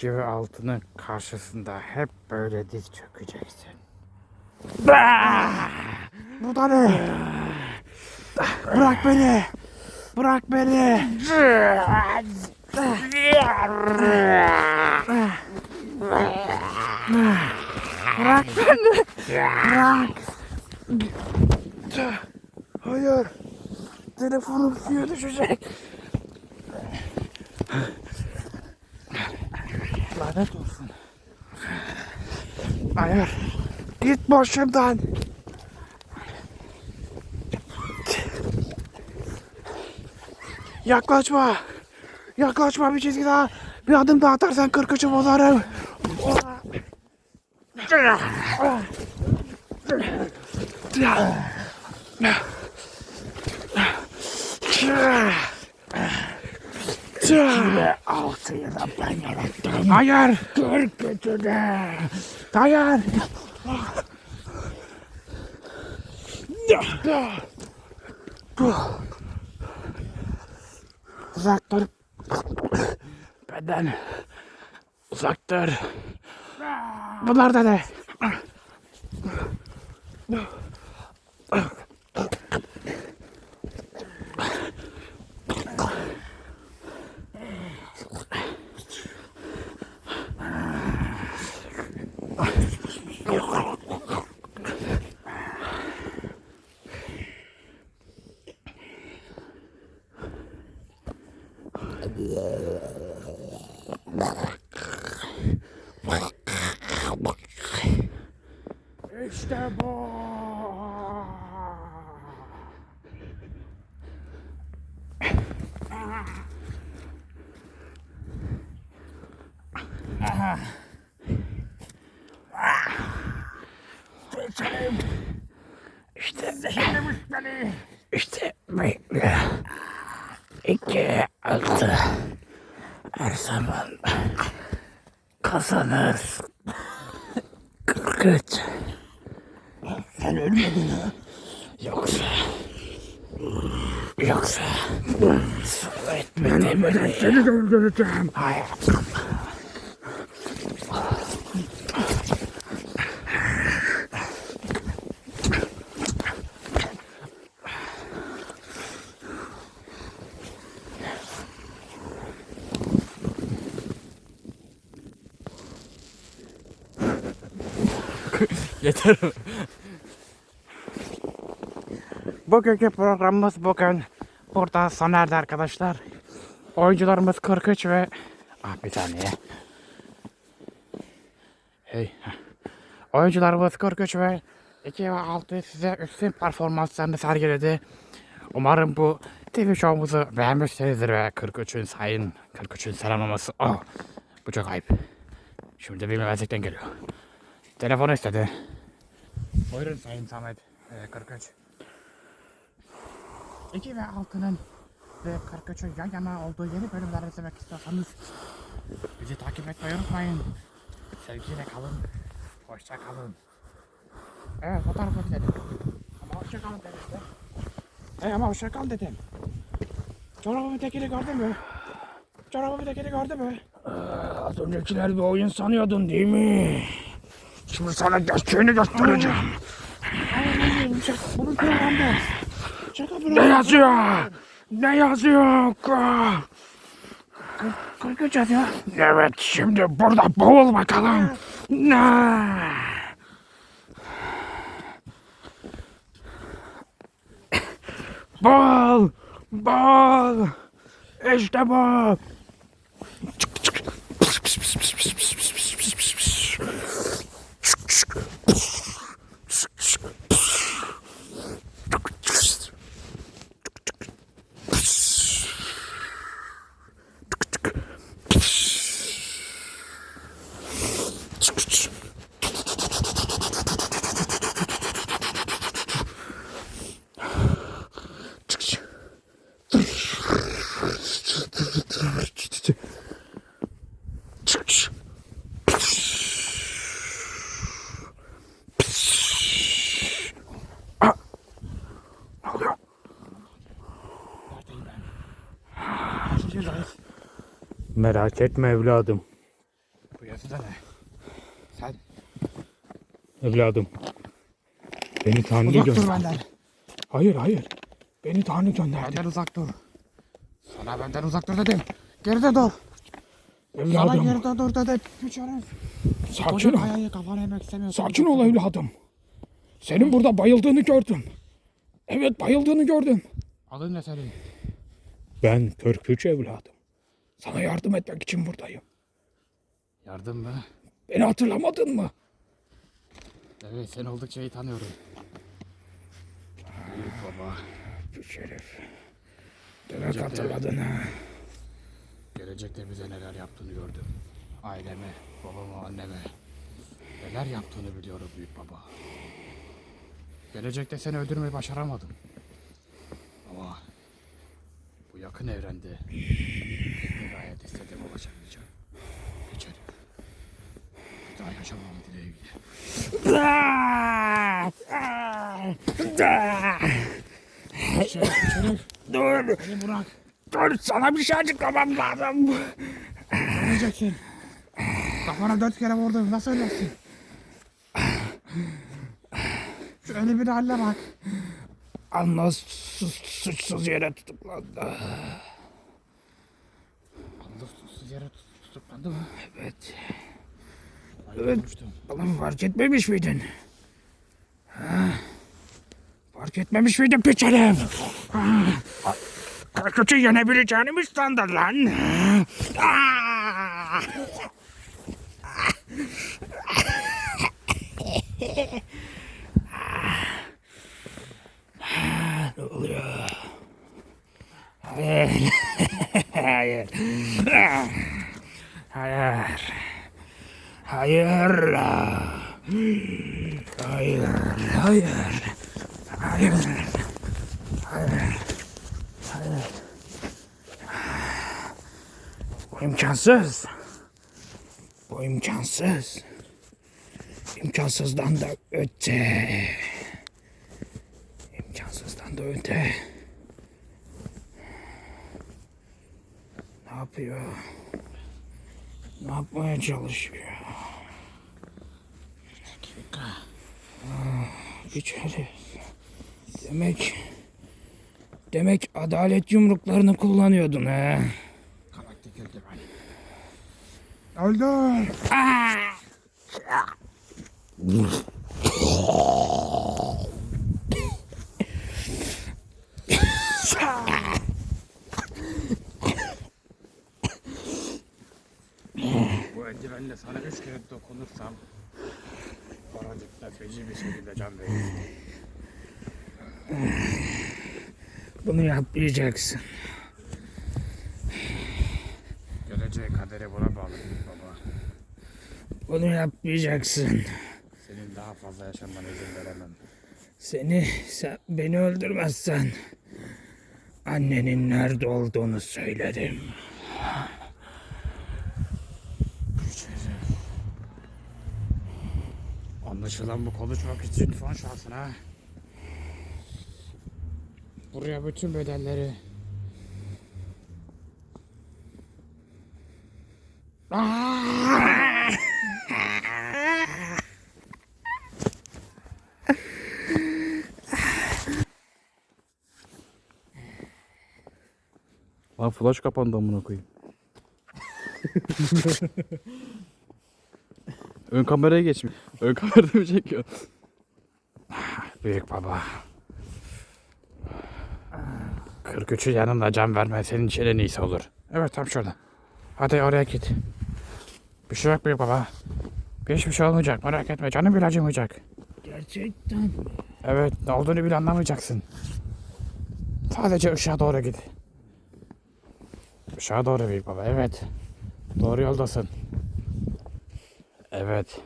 2 ve 6'nın karşısında hep böyle diz çökeceksin. Bu da ne? Bırak beni. Bırak beni. Bırak beni. Bırak. Hayır. Telefonum suya düşecek. Lanet olsun. Hayır. Git başımdan. Yaklaşma. Yaklaşma bir çizgi daha. Bir adım daha atarsan kırkıcı bozarım. Ve 6'yı da ben yarattım. Hayır. Kırkıcı de. Hayır. Uzak dur. Benden. Uzak dur. Bunlar da ne? İşte bu. İşte beni. İşte bekle. İki altı. Her zaman kazanır. Kırkıç. Sen ölmedin ha. Yoksa... Yoksa... Su etmedim. Ben seni de öldüreceğim. Hayır. Yeter. Bugünkü programımız bugün burada sona erdi arkadaşlar. Oyuncularımız Kırkıç ve... Ah bir saniye. Hey. Oyuncularımız Kırkıç ve 2 ve 6 size üstün performanslarını sergiledi. Umarım bu TV show'umuzu beğenmişsinizdir ve 43'ün sayın 43'ün selamlaması. Oh, bu çok ayıp. Şimdi bilmemezlikten geliyor. Telefonu istedi. Buyurun Sayın Samet. Ee, 43. 2 ve 6'nın ve 43'ün yan yana olduğu yeni bölümler izlemek istiyorsanız bizi takip etmeyi unutmayın. Sevgiyle kalın. Hoşça kalın. Evet fotoğrafı dedim. Ama hoşça kalın dedim. Hey ama hoşça kal dedim. Çorabımın tekini gördün mü? Çorabımın tekini gördün mü? Az öncekiler bir oyun sanıyordun değil mi? Şimdi sana gerçeğini göstereceğim. Ne yazıyor? Ne yazıyor? 43 yazıyor. Evet şimdi burada boğul bakalım. Ne? Bol! Bol! İşte bu! Ne oluyor? Merak etme evladım. gelsene. Sen Evladım. Beni Tanrı uzak dur gönderdi. benden. Hayır hayır. Beni Tanrı gönderdi. Benden uzak dur. Sana benden uzak dur dedim. Geride dur. Evladım. geride dur dedim. Üç arası. Sakin ol. kayayı kafana yemek istemiyorsun. Sakin ol evladım. Senin burada bayıldığını gördüm. Evet bayıldığını gördüm. Adın ne senin? Ben Körküç evladım. Sana yardım etmek için buradayım. Yardım mı? Beni hatırlamadın mı? Evet seni oldukça iyi tanıyorum. Büyük baba. Bu şerif. Demek hatırladın ha. Gelecekte bize neler yaptığını gördüm. Aileme, babama, anneme. Neler yaptığını biliyorum büyük baba. Gelecekte seni öldürmeyi başaramadım. Ama bu yakın evrende bir gayet istediğim ulaşabileceğim. İçeri. Bir daha yaşamam dileğiyle. Şeref, şeref. Dur, Beni bırak. Dur sana bir şey açıklamam lazım. Öleceksin. Kafana dört kere vurdum. Nasıl ölersin? Şu elimin haline bak. Anla suçsuz yere tutuklandı. Allah susuz yere tut- tutuklandı mı? Evet. Ayıp Evet. Oğlum fark etmemiş miydin? Ha? Fark etmemiş miydin piç herif? Ha? Korkutu yenebileceğini mi sandın lan? İmkansız. Bu imkansız. İmkansızdan da öte. İmkansızdan da öte. Ne yapıyor? Ne yapmaya çalışıyor? Hiç öyle. Demek... Demek adalet yumruklarını kullanıyordun ha? Girdi beni. Öldür. Bu eldivenle sana üç kere dokunursam Paracıkta feci bir şekilde can verir. Bunu yapmayacaksın. Geleceği kadere buna bağlı baba. Bunu yapmayacaksın. Senin daha fazla yaşamana izin veremem. Seni, sen beni öldürmezsen annenin nerede olduğunu söylerim. Anlaşılan bu konuşmak için son şansın ha. Buraya bütün bedelleri... Lan flash kapandı amına koyayım. Ön kameraya geçmiş. Ön kamerada mı çekiyor? Büyük baba. 43'ü yanında can verme senin için en iyisi olur. Evet tam şurada. Hadi oraya git. Bir şey yok büyük baba. Bir hiçbir şey olmayacak merak etme canım bile acımayacak. Gerçekten mi? Evet ne olduğunu bile anlamayacaksın. Sadece ışığa doğru git. Işığa doğru büyük baba evet. Doğru yoldasın. Evet.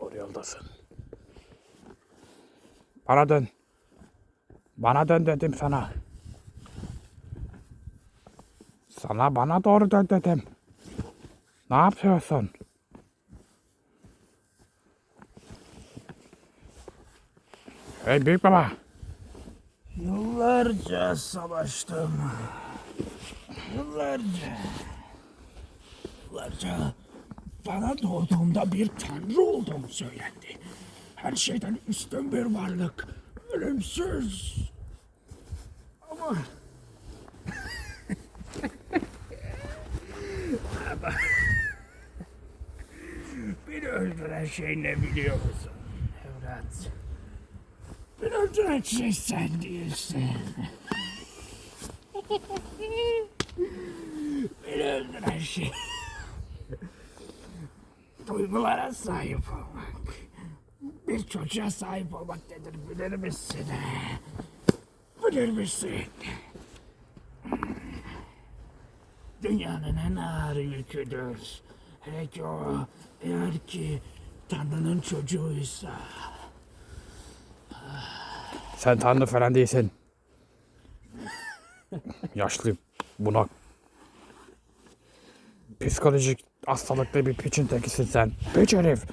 Doğru yoldasın. Bana dön. Bana dön dedim sana. Sana bana doğru dön dedim. Ne yapıyorsun? Hey büyük baba. Yıllarca savaştım. Yıllarca. Yıllarca bana doğduğumda bir tanrı olduğum söylendi. Her şeyden üstün bir varlık. Ölümsüz. Ama... Beni öldüren şey ne biliyor musun evlat? Öldüren şey sen değilsin. Beni öldüren şey... Duygulara sahip olmak. Bir çocuğa sahip olmak nedir bilir misin? Bilir misin? Dünyanın en ağır yüküdür. Hele ki o eğer ki Tanrı'nın çocuğuysa. Sen tanrı falan değilsin. Yaşlı, bunak. Psikolojik hastalıklı bir piçin tekisin sen. Piç herif.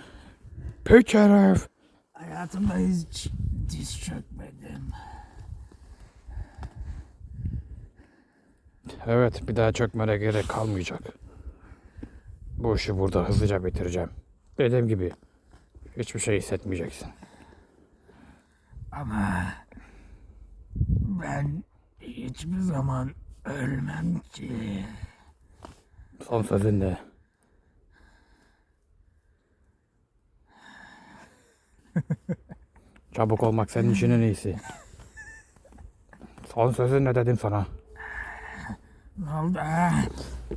Piç herif. Hayatımda hiç diz çökmedim. Evet bir daha çökmene gerek kalmayacak. Bu işi burada hızlıca bitireceğim. Dediğim gibi hiçbir şey hissetmeyeceksin. Ama ben hiçbir zaman ölmem ki. Son sözün ne? Çabuk olmak senin işin en iyisi. Son sözün ne dedim sana? Ne oldu?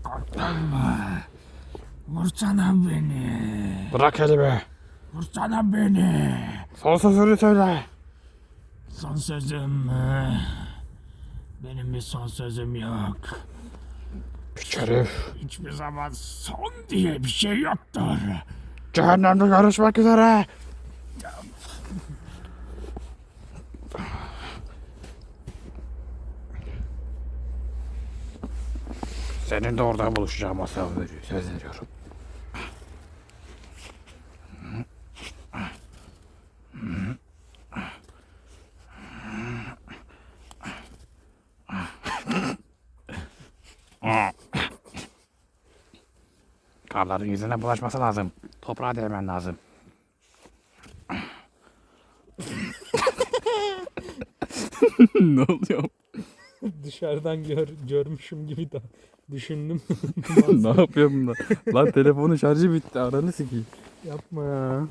Korktun mu? Vursana beni. Bırak elimi. Vursana beni. Son sözünü söyle. Son sözüm mü? Benim bir son sözüm yok. Piç herif. Hiçbir zaman son diye bir şey yoktur. Cehennemde görüşmek üzere. Senin de orada buluşacağıma söz veriyorum. Söz veriyorum. Karların yüzüne bulaşması lazım. Toprağa değmen lazım. ne oluyor? Dışarıdan gör, görmüşüm gibi de düşündüm. ne yapıyor bunlar? Lan telefonun şarjı bitti. Aranı sikeyim. Yapma ya.